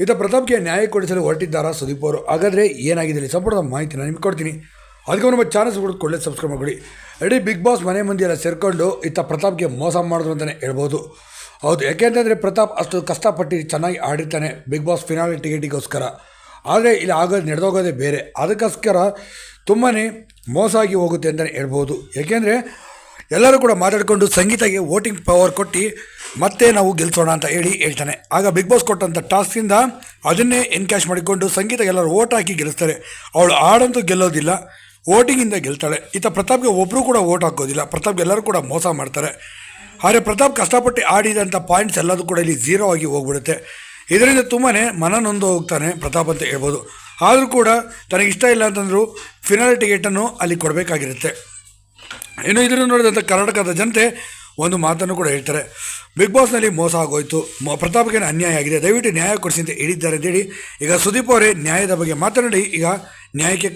ಇತ್ತ ಪ್ರತಾಪ್ಗೆ ನ್ಯಾಯ ಕೊಡಿಸಲು ಹೊರಟಿದ್ದಾರಾ ಸುದೀಪ್ ಅವರು? ಹಾಗಾದರೆ ಏನಾಗಿದೆ ಸಂಪೂರ್ಣ ಮಾಹಿತಿ ನಾನು ನಿಮ್ಗೆ ಕೊಡ್ತೀನಿ. ಅದಕ್ಕೆ ನಮ್ಮ ಚಾನಲ್ಸ್ ಕೂಡ ಕೊಳ್ಳೆ ಸಬ್ಸ್ಕ್ರೈಬ್ ಮಾಡಿ ಇಡೀ ಬಿಗ್ ಬಾಸ್ ಮನೆ ಮಂದಿ ಎಲ್ಲ ಸೇರಿಕೊಂಡು ಇತ್ತ ಪ್ರತಾಪ್ಗೆ ಮೋಸ ಮಾಡಿದ್ರು ಅಂತಲೇ ಹೇಳ್ಬೋದು. ಹೌದು ಯಾಕೆಂತಂದರೆ ಪ್ರತಾಪ್ ಅಷ್ಟು ಕಷ್ಟಪಟ್ಟು ಚೆನ್ನಾಗಿ ಆಡಿರ್ತಾನೆ ಬಿಗ್ ಬಾಸ್ ಫಿನಾಲಿ ಟಿಕೆಟಿಗೋಸ್ಕರ. ಆದರೆ ಇಲ್ಲಿ ಆಗೋದು, ನಡೆದೋಗೋದೇ ಬೇರೆ. ಅದಕ್ಕೋಸ್ಕರ ತುಂಬಾ ಮೋಸ ಆಗಿ ಹೋಗುತ್ತೆ ಅಂತಲೇ ಹೇಳ್ಬೋದು. ಏಕೆಂದರೆ ಎಲ್ಲರೂ ಕೂಡ ಮಾತಾಡಿಕೊಂಡು ಸಂಗೀತಗೆ ವೋಟಿಂಗ್ ಪವರ್ ಕೊಟ್ಟು ಮತ್ತೆ ನಾವು ಗೆಲ್ಸೋಣ ಅಂತ ಹೇಳಿ ಹೇಳ್ತಾನೆ. ಆಗ ಬಿಗ್ ಬಾಸ್ ಕೊಟ್ಟಂಥ ಟಾಸ್ಕಿಂದ ಅದನ್ನೇ ಎನ್ಕ್ಯಾಶ್ ಮಾಡಿಕೊಂಡು ಸಂಗೀತ ಎಲ್ಲರೂ ಓಟ್ ಹಾಕಿ ಗೆಲ್ಲಿಸ್ತಾರೆ. ಅವಳು ಹಾಡಂತೂ ಗೆಲ್ಲೋದಿಲ್ಲ ವೋಟಿಂಗಿಂದ ಗೆಲ್ತಾಳೆ. ಈತ ಪ್ರತಾಪ್ಗೆ ಒಬ್ಬರು ಕೂಡ ಓಟ್ ಹಾಕೋದಿಲ್ಲ ಪ್ರತಾಪ್ಗೆ ಎಲ್ಲರೂ ಕೂಡ ಮೋಸ ಮಾಡ್ತಾರೆ. ಆದರೆ ಪ್ರತಾಪ್ ಕಷ್ಟಪಟ್ಟು ಆಡಿದಂಥ ಪಾಯಿಂಟ್ಸ್ ಎಲ್ಲದೂ ಕೂಡ ಇಲ್ಲಿ ಝೀರೋ ಆಗಿ ಹೋಗ್ಬಿಡುತ್ತೆ. ಇದರಿಂದ ತುಂಬಾ ಮನ ನೊಂದು ಹೋಗ್ತಾನೆ ಪ್ರತಾಪ್ ಅಂತ ಹೇಳ್ಬೋದು. ಆದರೂ ಕೂಡ ತನಗೆ ಇಷ್ಟ ಇಲ್ಲ ಅಂತಂದರೂ ಫಿನಾಲ್ ಟಿಕೆಟನ್ನು ಅಲ್ಲಿ ಕೊಡಬೇಕಾಗಿರುತ್ತೆ. ಇನ್ನು ಇದನ್ನು ನೋಡಿದಂಥ ಕರ್ನಾಟಕದ ಜನತೆ ಒಂದು ಮಾತನ್ನು ಕೂಡ ಹೇಳ್ತಾರೆ. ಬಿಗ್ ಬಾಸ್ನಲ್ಲಿ ಮೋಸ ಆಗೋಯಿತು. ಪ್ರತಾಪ್ಗೆ ಅನ್ಯಾಯ ಆಗಿದೆ. ದಯವಿಟ್ಟು ನ್ಯಾಯ ಕೊಡಿಸಿ ಅಂತ ಹೇಳಿದ್ದಾರೆ ಅಂತೇಳಿ ಈಗ ಸುದೀಪ್ ಅವರೇ ನ್ಯಾಯದ ಬಗ್ಗೆ ಮಾತನಾಡಿ, ಈಗ ನ್ಯಾಯಕ್ಕೆ